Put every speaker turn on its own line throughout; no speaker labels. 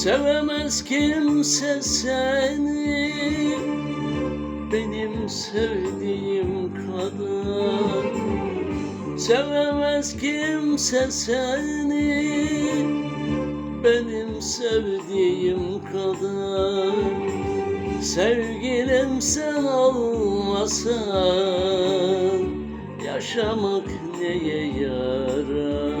Sevemez kimse seni. Benim sevdiğim kadar Sevemez kimse seni. Benim sevdiğim kadar Sevgilim sen olmasan Yaşamak neye yarar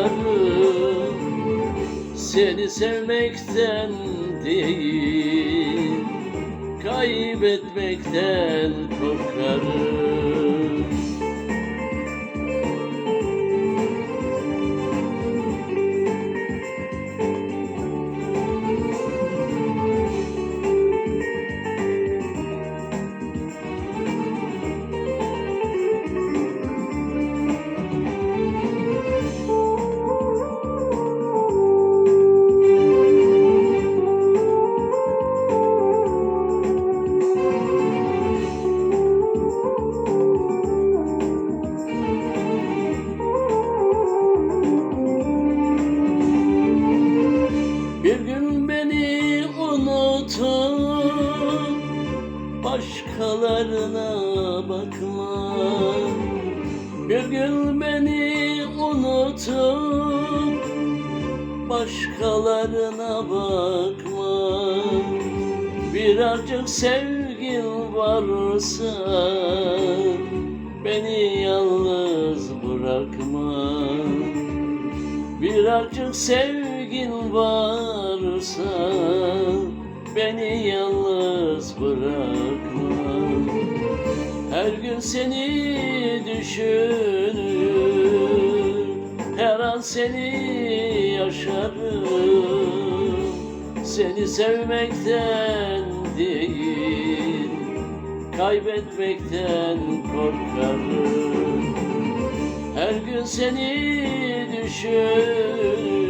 yaşarım Seni sevmekten değil Kaybetmekten korkarım başkalarına bakma Bir gün beni unutup başkalarına bakma Birazcık sevgin varsa beni yalnız bırakma. Birazcık sevgin varsa beni yalnız bırakma. Her gün seni düşünür Her an seni yaşarım. Seni sevmekten değil Kaybetmekten korkarım. Her gün seni düşünür